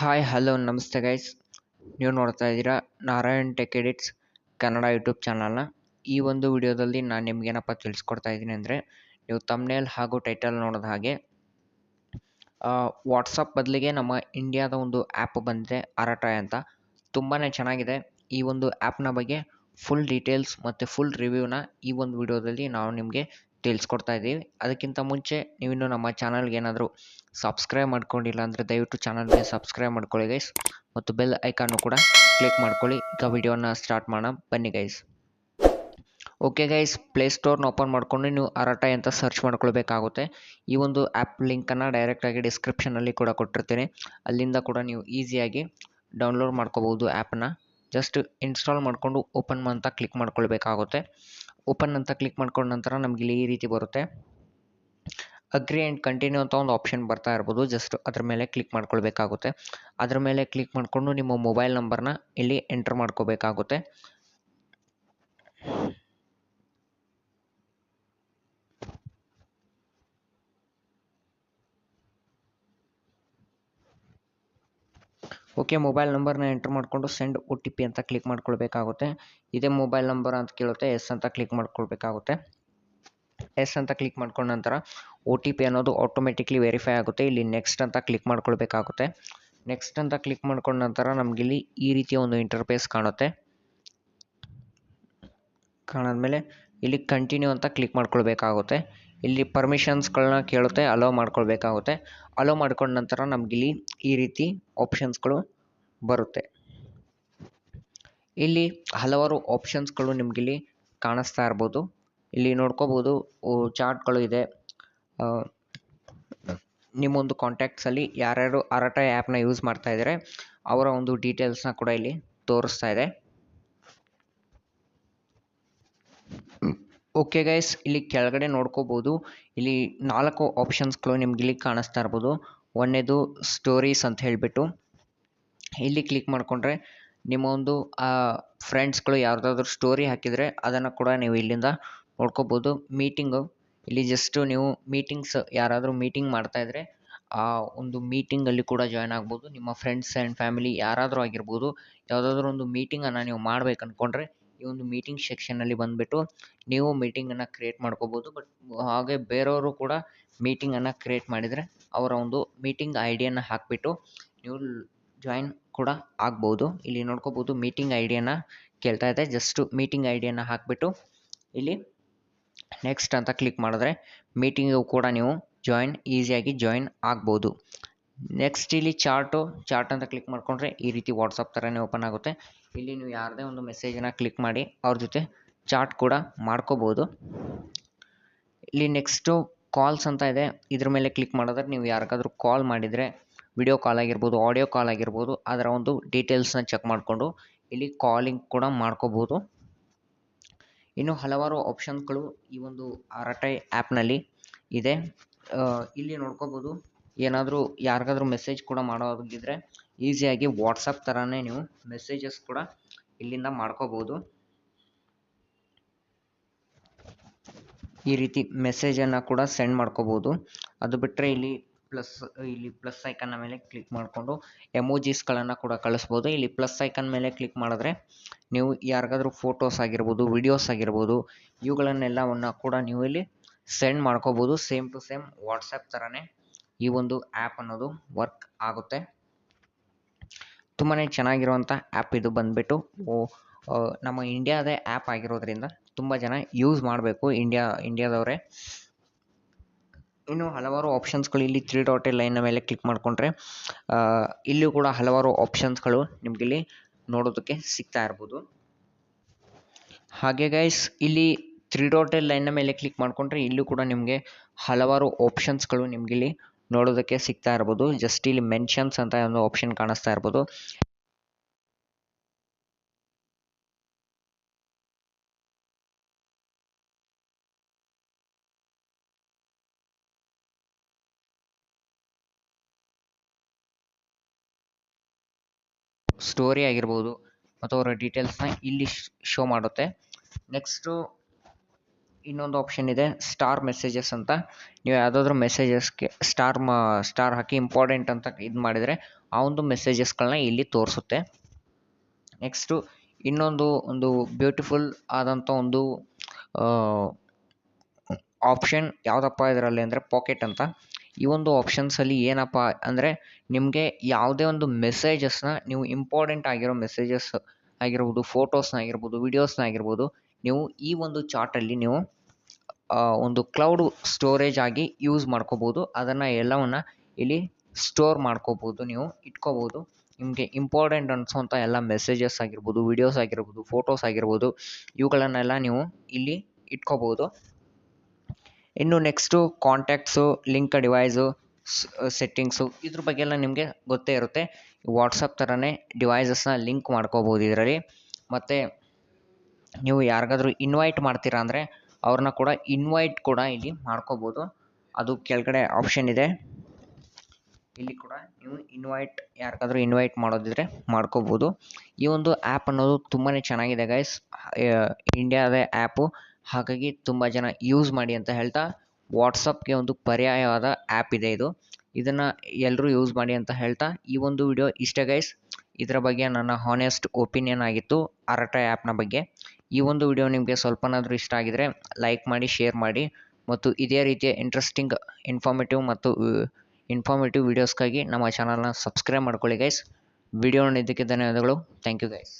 Hi hello ನಮಸ್ತೆ guys ನೀವು ನೋಡ್ತಾ ಇದ್ದೀರಾ Narayan tech edits Kannada YouTube ಚಾನಲ್ನ ಈ ಒಂದು ವಿಡಿಯೋದಲ್ಲಿ ನಾನು ನಿಮಗೇನಪ್ಪ ತಿಳಿಸ್ಕೊಡ್ತಾ ಇದ್ದೀನಿ ಅಂದರೆ, ನೀವು ತಮ್ನೇಲ್ ಹಾಗೂ ಟೈಟಲ್ ನೋಡಿದ ಹಾಗೆ ವಾಟ್ಸಪ್ ಬದಲಿಗೆ ನಮ್ಮ ಇಂಡಿಯಾದ ಒಂದು ಆ್ಯಪ್ ಬಂದಿದೆ ಅರಟಾಯ್ ಅಂತ. ತುಂಬಾ ಚೆನ್ನಾಗಿದೆ. ಈ ಒಂದು ಆ್ಯಪ್ನ ಬಗ್ಗೆ ಫುಲ್ ಡೀಟೇಲ್ಸ್ ಮತ್ತು ಫುಲ್ ರಿವ್ಯೂನ ಈ ಒಂದು ವಿಡಿಯೋದಲ್ಲಿ ನಾವು ನಿಮಗೆ ತಿಳಿಸ್ಕೊಡ್ತಾ ಇದ್ದೀವಿ. ಅದಕ್ಕಿಂತ ಮುಂಚೆ ನೀವಿನ್ನು ನಮ್ಮ ಚಾನಲ್ಗೆ ಏನಾದರೂ ಸಬ್ಸ್ಕ್ರೈಬ್ ಮಾಡ್ಕೊಂಡಿಲ್ಲ ಅಂದರೆ ದಯವಿಟ್ಟು ಚಾನಲ್ಗೆ ಸಬ್ಸ್ಕ್ರೈಬ್ ಮಾಡ್ಕೊಳ್ಳಿ ಗೈಸ್ ಮತ್ತು ಬೆಲ್ ಐಕಾನು ಕೂಡ ಕ್ಲಿಕ್ ಮಾಡ್ಕೊಳ್ಳಿ. ಈಗ ವಿಡಿಯೋನ ಸ್ಟಾರ್ಟ್ ಮಾಡೋಣ. ಬನ್ನಿ ಗೈಸ್ ಓಕೆ ಗೈಸ್ ಪ್ಲೇಸ್ಟೋರ್ನ ಓಪನ್ ಮಾಡಿಕೊಂಡು ನೀವು ಅರಾಟ ಅಂತ ಸರ್ಚ್ ಮಾಡ್ಕೊಳ್ಬೇಕಾಗುತ್ತೆ. ಈ ಒಂದು ಆ್ಯಪ್ ಲಿಂಕನ್ನು ಡೈರೆಕ್ಟಾಗಿ ಡಿಸ್ಕ್ರಿಪ್ಷನಲ್ಲಿ ಕೂಡ ಕೊಟ್ಟಿರ್ತೀನಿ. ಅಲ್ಲಿಂದ ಕೂಡ ನೀವು ಈಸಿಯಾಗಿ ಡೌನ್ಲೋಡ್ ಮಾಡ್ಕೋಬೋದು ಆ್ಯಪ್ನ ಜಸ್ಟ್ ಇನ್ಸ್ಟಾಲ್ ಮಾಡಿಕೊಂಡು ಓಪನ್ ಅಂತ ಕ್ಲಿಕ್ ಮಾಡ್ಕೊಳ್ಬೇಕಾಗುತ್ತೆ. ಓಪನ್ ಅಂತ ಕ್ಲಿಕ್ ಮಾಡ್ಕೊಂಡ ನಂತರ ನಮಗೆ ಇಲ್ಲಿ ಈ ರೀತಿ ಬರುತ್ತೆ. ಅಗ್ರಿ ಆ್ಯಂಡ್ ಕಂಟಿನ್ಯೂ ಅಂತ ಒಂದು ಆಪ್ಷನ್ ಬರ್ತಾ ಇರ್ಬೋದು. ಜಸ್ಟ್ ಅದ್ರ ಮೇಲೆ ಕ್ಲಿಕ್ ಮಾಡ್ಕೊಳ್ಬೇಕಾಗುತ್ತೆ. ಅದ್ರ ಮೇಲೆ ಕ್ಲಿಕ್ ಮಾಡಿಕೊಂಡು ನಿಮ್ಮ ಮೊಬೈಲ್ ನಂಬರ್ನ ಇಲ್ಲಿ ಎಂಟ್ರ್ ಮಾಡ್ಕೋಬೇಕಾಗುತ್ತೆ. ಓಕೆ, ಮೊಬೈಲ್ ನಂಬರ್ನ ಎಂಟ್ರ್ ಮಾಡಿಕೊಂಡು ಸೆಂಡ್ ಒ ಟಿ ಪಿ ಅಂತ ಕ್ಲಿಕ್ ಮಾಡ್ಕೊಳ್ಬೇಕಾಗುತ್ತೆ. ಇದೇ ಮೊಬೈಲ್ ನಂಬರ್ ಅಂತ ಕೇಳುತ್ತೆ, ಎಸ್ ಅಂತ ಕ್ಲಿಕ್ ಮಾಡ್ಕೊಳ್ಬೇಕಾಗುತ್ತೆ. ಎಸ್ ಅಂತ ಕ್ಲಿಕ್ ಮಾಡ್ಕೊಂಡ ನಂತರ ಒ ಟಿ ಪಿ ಅನ್ನೋದು ಆಟೋಮೆಟಿಕ್ಲಿ ವೆರಿಫೈ ಆಗುತ್ತೆ. ಇಲ್ಲಿ ನೆಕ್ಸ್ಟ್ ಅಂತ ಕ್ಲಿಕ್ ಮಾಡ್ಕೊಳ್ಬೇಕಾಗುತ್ತೆ. ನೆಕ್ಸ್ಟ್ ಅಂತ ಕ್ಲಿಕ್ ಮಾಡ್ಕೊಂಡ ನಂತರ ನಮಗಿಲ್ಲಿ ಈ ರೀತಿಯ ಒಂದು ಇಂಟರ್ಫೇಸ್ ಕಾಣುತ್ತೆ. ಕಾಣಾದ್ಮೇಲೆ ಇಲ್ಲಿ ಕಂಟಿನ್ಯೂ ಅಂತ ಕ್ಲಿಕ್ ಮಾಡ್ಕೊಳ್ಬೇಕಾಗುತ್ತೆ. ಇಲ್ಲಿ ಪರ್ಮಿಷನ್ಸ್ಗಳನ್ನ ಕೇಳುತ್ತೆ ಅಲೋ ಮಾಡ್ಕೊಳ್ಬೇಕಾಗುತ್ತೆ. ಅಲೋ ಮಾಡ್ಕೊಂಡ ನಂತರ ನಮಗಿಲ್ಲಿ ಈ ರೀತಿ ಆಪ್ಷನ್ಸ್ಗಳು ಬರುತ್ತೆ. ಇಲ್ಲಿ ಹಲವಾರು ಆಪ್ಷನ್ಸ್ಗಳು ನಿಮಗಿಲ್ಲಿ ಕಾಣಿಸ್ತಾ ಇರ್ಬೋದು. ಇಲ್ಲಿ ನೋಡ್ಕೋಬೋದು ಚಾರ್ಟ್ಗಳು ಇದೆ. ನಿಮ್ಮೊಂದು ಕಾಂಟ್ಯಾಕ್ಟ್ಸಲ್ಲಿ ಯಾರ್ಯಾರು ಅರಟ ಆ್ಯಪ್ನ ಯೂಸ್ ಮಾಡ್ತಾ ಇದ್ದಾರೆ ಅವರ ಒಂದು ಡೀಟೇಲ್ಸ್ನ ಕೂಡ ಇಲ್ಲಿ ತೋರಿಸ್ತಾ ಇದೆ. ಓಕೆ ಗೈಸ್ ಇಲ್ಲಿ ಕೆಳಗಡೆ ನೋಡ್ಕೋಬೋದು. ಇಲ್ಲಿ ನಾಲ್ಕು ಆಪ್ಷನ್ಸ್ಗಳು ನಿಮ್ಗೆ ಇಲ್ಲಿ ಕಾಣಿಸ್ತಾ ಇರ್ಬೋದು. ಒಂದನೇದು ಸ್ಟೋರೀಸ್ ಅಂತ ಹೇಳಿಬಿಟ್ಟು. ಇಲ್ಲಿ ಕ್ಲಿಕ್ ಮಾಡಿಕೊಂಡ್ರೆ ನಿಮ್ಮ ಒಂದು ಫ್ರೆಂಡ್ಸ್ಗಳು ಯಾವುದಾದ್ರೂ ಸ್ಟೋರಿ ಹಾಕಿದರೆ ಅದನ್ನು ಕೂಡ ನೀವು ಇಲ್ಲಿಂದ ನೋಡ್ಕೋಬೋದು. ಮೀಟಿಂಗು ಇಲ್ಲಿ ಜಸ್ಟು ನೀವು ಮೀಟಿಂಗ್ಸ್ ಯಾರಾದರೂ ಮೀಟಿಂಗ್ ಮಾಡ್ತಾಯಿದ್ರೆ ಆ ಒಂದು ಮೀಟಿಂಗಲ್ಲಿ ಕೂಡ ಜಾಯ್ನ್ ಆಗ್ಬೋದು. ನಿಮ್ಮ ಫ್ರೆಂಡ್ಸ್ ಆ್ಯಂಡ್ ಫ್ಯಾಮಿಲಿ ಯಾರಾದರೂ ಆಗಿರ್ಬೋದು, ಯಾವುದಾದ್ರೂ ಒಂದು ಮೀಟಿಂಗನ್ನು ನೀವು ಮಾಡ್ಬೇಕು ಅಂದ್ಕೊಂಡ್ರೆ ಈ ಒಂದು ಮೀಟಿಂಗ್ ಸೆಕ್ಷನಲ್ಲಿ ಬಂದುಬಿಟ್ಟು ನೀವು ಮೀಟಿಂಗನ್ನು ಕ್ರಿಯೇಟ್ ಮಾಡ್ಕೋಬೋದು. ಬಟ್ ಹಾಗೆ ಬೇರೆಯವರು ಕೂಡ ಮೀಟಿಂಗನ್ನು ಕ್ರಿಯೇಟ್ ಮಾಡಿದರೆ ಅವರ ಒಂದು ಮೀಟಿಂಗ್ ಐ ಡಿಯನ್ನು ಹಾಕಿಬಿಟ್ಟು ನೀವು ಜಾಯಿನ್ ಕೂಡ ಆಗ್ಬೋದು. ಇಲ್ಲಿ ನೋಡ್ಕೋಬೋದು ಮೀಟಿಂಗ್ ಐ ಡಿಯನ್ನು ಕೇಳ್ತಾ ಇದೆ. ಜಸ್ಟು ಮೀಟಿಂಗ್ ಐ ಡಿಯನ್ನು ಹಾಕಿಬಿಟ್ಟು ಇಲ್ಲಿ ನೆಕ್ಸ್ಟ್ ಅಂತ ಕ್ಲಿಕ್ ಮಾಡಿದ್ರೆ ಮೀಟಿಂಗ್ ಕೂಡ ನೀವು ಜಾಯಿನ್ ಈಸಿಯಾಗಿ ಜಾಯಿನ್ ಆಗ್ಬೋದು. ನೆಕ್ಸ್ಟ್ ಇಲ್ಲಿ ಚಾರ್ಟು ಚಾರ್ಟ್ ಅಂತ ಕ್ಲಿಕ್ ಮಾಡಿಕೊಂಡ್ರೆ ಈ ರೀತಿ ವಾಟ್ಸಪ್ ಥರನೇ ಓಪನ್ ಆಗುತ್ತೆ. ಇಲ್ಲಿ ನೀವು ಯಾರದೇ ಒಂದು ಮೆಸೇಜನ್ನು ಕ್ಲಿಕ್ ಮಾಡಿ, ಅವ್ರ ಜೊತೆ ಚಾಟ್ ಕೂಡ ಮಾಡ್ಕೋಬೋದು. ಇಲ್ಲಿ ನೆಕ್ಸ್ಟು ಕಾಲ್ಸ್ ಅಂತ ಇದೆ. ಇದ್ರ ಮೇಲೆ ಕ್ಲಿಕ್ ಮಾಡಿದ್ರೆ ನೀವು ಯಾರಿಗಾದ್ರೂ ಕಾಲ್ ಮಾಡಿದರೆ ವಿಡಿಯೋ ಕಾಲ್ ಆಗಿರ್ಬೋದು ಆಡಿಯೋ ಕಾಲ್ ಆಗಿರ್ಬೋದು, ಅದರ ಒಂದು ಡೀಟೇಲ್ಸ್ನ ಚೆಕ್ ಮಾಡಿಕೊಂಡು ಇಲ್ಲಿ ಕಾಲಿಂಗ್ ಕೂಡ ಮಾಡ್ಕೋಬೋದು. ಇನ್ನು ಹಲವಾರು ಆಪ್ಷನ್ಗಳು ಈ ಒಂದು ಅರಟೈ ಆ್ಯಪ್ನಲ್ಲಿ ಇದೆ. ಇಲ್ಲಿ ನೋಡ್ಕೋಬೋದು. ಏನಾದರೂ ಯಾರಿಗಾದ್ರೂ ಮೆಸೇಜ್ ಕೂಡ ಮಾಡೋದಿದ್ರೆ ಈಸಿಯಾಗಿ ವಾಟ್ಸಪ್ ಥರನೇ ನೀವು ಮೆಸೇಜಸ್ ಕೂಡ ಇಲ್ಲಿಂದ ಮಾಡ್ಕೋಬೋದು. ಈ ರೀತಿ ಮೆಸೇಜನ್ನು ಕೂಡ ಸೆಂಡ್ ಮಾಡ್ಕೋಬೋದು. ಅದು ಬಿಟ್ಟರೆ ಇಲ್ಲಿ ಪ್ಲಸ್ ಇಲ್ಲಿ ಪ್ಲಸ್ ಐಕನ್ನ ಮೇಲೆ ಕ್ಲಿಕ್ ಮಾಡಿಕೊಂಡು ಎಮೋಜಿಸ್ಗಳನ್ನು ಕೂಡ ಕಳಿಸ್ಬೋದು. ಇಲ್ಲಿ ಪ್ಲಸ್ ಐಕನ್ ಮೇಲೆ ಕ್ಲಿಕ್ ಮಾಡಿದ್ರೆ ನೀವು ಯಾರಿಗಾದ್ರೂ ಫೋಟೋಸ್ ಆಗಿರ್ಬೋದು ವಿಡಿಯೋಸ್ ಆಗಿರ್ಬೋದು, ಇವುಗಳನ್ನೆಲ್ಲವನ್ನು ಕೂಡ ನೀವು ಇಲ್ಲಿ ಸೆಂಡ್ ಮಾಡ್ಕೋಬೋದು. ಸೇಮ್ ಟು ಸೇಮ್ ವಾಟ್ಸಪ್ ಥರನೇ ಈ ಒಂದು ಆ್ಯಪ್ ಅನ್ನೋದು ವರ್ಕ್ ಆಗುತ್ತೆ. ತುಂಬಾ ಚೆನ್ನಾಗಿರುವಂಥ ಆ್ಯಪ್ ಇದು ಬಂದುಬಿಟ್ಟು ನಮ್ಮ ಇಂಡಿಯಾದೇ ಆ್ಯಪ್ ಆಗಿರೋದ್ರಿಂದ ತುಂಬ ಜನ ಯೂಸ್ ಮಾಡಬೇಕು ಇಂಡಿಯಾ ಇಂಡಿಯಾದವರೇ ಇನ್ನು ಹಲವಾರು ಆಪ್ಷನ್ಸ್ಗಳು ಇಲ್ಲಿ ತ್ರೀ ಡಾಟ್ ಲೈನ್ನ ಮೇಲೆ ಕ್ಲಿಕ್ ಮಾಡಿಕೊಂಡ್ರೆ ಇಲ್ಲೂ ಕೂಡ ಹಲವಾರು ಆಪ್ಷನ್ಸ್ಗಳು ನಿಮಗಿಲ್ಲಿ ನೋಡೋದಕ್ಕೆ ಸಿಗ್ತಾ ಇರ್ಬೋದು. ಹಾಗೆ ಗೈಸ್ ಇಲ್ಲಿ ತ್ರೀ ಡಾಟ್ ಲೈನ್ನ ಮೇಲೆ ಕ್ಲಿಕ್ ಮಾಡಿಕೊಂಡ್ರೆ ಇಲ್ಲೂ ಕೂಡ ನಿಮಗೆ ಹಲವಾರು ಆಪ್ಷನ್ಸ್ಗಳು ನಿಮಗಿಲ್ಲಿ ನೋಡೋದಕ್ಕೆ ಸಿಗ್ತಾ ಇರ್ಬೋದು. ಜಸ್ಟ್ ಇಲ್ಲಿ ಮೆನ್ಷನ್ಸ್ ಅಂತ ಒಂದು ಆಪ್ಷನ್ ಕಾಣಿಸ್ತಾ ಇರ್ಬೋದು. ಸ್ಟೋರಿ ಆಗಿರ್ಬೋದು. ಮತ್ತು ಅವರ ಡೀಟೇಲ್ಸ್ನ ಇಲ್ಲಿ ಶೋ ಮಾಡುತ್ತೆ. ನೆಕ್ಸ್ಟು ಇನ್ನೊಂದು ಆಪ್ಷನ್ ಇದೆ ಸ್ಟಾರ್ ಮೆಸೇಜಸ್ ಅಂತ. ನೀವು ಯಾವುದಾದ್ರೂ ಮೆಸೇಜಸ್ಗೆ ಸ್ಟಾರ್ ಮಾ ಸ್ಟಾರ್ ಹಾಕಿ ಇಂಪಾರ್ಟೆಂಟ್ ಅಂತ ಇದು ಮಾಡಿದರೆ ಆ ಒಂದು ಮೆಸೇಜಸ್ಗಳನ್ನ ಇಲ್ಲಿ ತೋರಿಸುತ್ತೆ. ನೆಕ್ಸ್ಟು ಇನ್ನೊಂದು ಒಂದು ಬ್ಯೂಟಿಫುಲ್ ಆದಂಥ ಒಂದು ಆಪ್ಷನ್ ಯಾವುದಪ್ಪ ಇದರಲ್ಲಿ ಅಂದರೆ ಪಾಕೆಟ್ ಅಂತ. ಈ ಒಂದು ಆಪ್ಷನ್ಸಲ್ಲಿ ಏನಪ್ಪ ಅಂದರೆ ನಿಮಗೆ ಯಾವುದೇ ಒಂದು ಮೆಸೇಜಸ್ನ ನೀವು ಇಂಪಾರ್ಟೆಂಟ್ ಆಗಿರೋ ಮೆಸೇಜಸ್ ಆಗಿರ್ಬೋದು ಫೋಟೋಸ್ನ ಆಗಿರ್ಬೋದು ಆಗಿರ್ಬೋದು ನೀವು ಈ ಒಂದು ಚಾರ್ಟಲ್ಲಿ ನೀವು ಒಂದು ಕ್ಲೌಡ್ ಸ್ಟೋರೇಜ್ ಆಗಿ ಯೂಸ್ ಮಾಡ್ಕೋಬೋದು. ಅದನ್ನು ಎಲ್ಲವನ್ನು ಇಲ್ಲಿ ಸ್ಟೋರ್ ಮಾಡ್ಕೋಬೋದು ನೀವು, ಇಟ್ಕೋಬೋದು. ನಿಮಗೆ ಇಂಪಾರ್ಟೆಂಟ್ ಅನಿಸೋಂಥ ಎಲ್ಲ ಮೆಸೇಜಸ್ ಆಗಿರ್ಬೋದು ವೀಡಿಯೋಸ್ ಆಗಿರ್ಬೋದು ಫೋಟೋಸ್ ಆಗಿರ್ಬೋದು, ಇವುಗಳನ್ನೆಲ್ಲ ನೀವು ಇಲ್ಲಿ ಇಟ್ಕೋಬೋದು. ಇನ್ನು next contacts link device settings ಇದ್ರ ಬಗ್ಗೆ ಎಲ್ಲ ನಿಮಗೆ ಗೊತ್ತೇ ಇರುತ್ತೆ. ವಾಟ್ಸಪ್ ಥರನೇ ಡಿವೈಸಸ್ನ ಲಿಂಕ್ ಮಾಡ್ಕೋಬೋದು ಇದರಲ್ಲಿ. ಮತ್ತು ನೀವು ಯಾರಿಗಾದ್ರೂ ಇನ್ವೈಟ್ ಮಾಡ್ತೀರಾ ಅಂದರೆ ಅವ್ರನ್ನ ಕೂಡ ಇನ್ವೈಟ್ ಕೂಡ ಇಲ್ಲಿ ಮಾಡ್ಕೋಬೋದು. ಅದು ಕೆಳಗಡೆ ಆಪ್ಷನ್ ಇದೆ. ಇಲ್ಲಿ ಕೂಡ ನೀವು ಇನ್ವೈಟ್ ಯಾರಿಗಾದ್ರೂ ಇನ್ವೈಟ್ ಮಾಡೋದಿದ್ರೆ ಮಾಡ್ಕೋಬೋದು. ಈ ಒಂದು ಆ್ಯಪ್ ಅನ್ನೋದು ತುಂಬಾ ಚೆನ್ನಾಗಿದೆ ಗೈಸ್ ಇಂಡಿಯಾದ ಆ್ಯಪು ಹಾಗಾಗಿ ತುಂಬ ಜನ ಯೂಸ್ ಮಾಡಿ ಅಂತ ಹೇಳ್ತಾ ವಾಟ್ಸಪ್ಗೆ ಒಂದು ಪರ್ಯಾಯವಾದ ಆ್ಯಪ್ ಇದೆ ಇದು. ಇದನ್ನು ಎಲ್ಲರೂ ಯೂಸ್ ಮಾಡಿ ಅಂತ ಹೇಳ್ತಾ ಈ ಒಂದು ವಿಡಿಯೋ ಇಷ್ಟೇ ಗೈಸ್ ಇದರ ಬಗ್ಗೆ ನನ್ನ ಹಾನೆಸ್ಟ್ ಒಪಿನಿಯನ್ ಆಗಿತ್ತು. ಅರಟ ಆ್ಯಪ್ನ ಬಗ್ಗೆ. ಈ ಒಂದು ವಿಡಿಯೋ ನಿಮಗೆ ಸ್ವಲ್ಪನಾದರೂ ಇಷ್ಟ ಆಗಿದರೆ ಲೈಕ್ ಮಾಡಿ ಶೇರ್ ಮಾಡಿ ಮತ್ತು ಇದೇ ರೀತಿಯ ಇಂಟ್ರೆಸ್ಟಿಂಗ್ ಇನ್ಫಾರ್ಮೇಟಿವ್ ಮತ್ತು ಇನ್ಫಾರ್ಮೇಟಿವ್ ವೀಡಿಯೋಸ್ಗಾಗಿ ನಮ್ಮ ಚಾನಲ್ನ ಸಬ್ಸ್ಕ್ರೈಬ್ ಮಾಡ್ಕೊಳ್ಳಿ ಗೈಸ್ ವಿಡಿಯೋ ನೋಡಿದ್ದಕ್ಕೆ ಧನ್ಯವಾದಗಳು. Thank you guys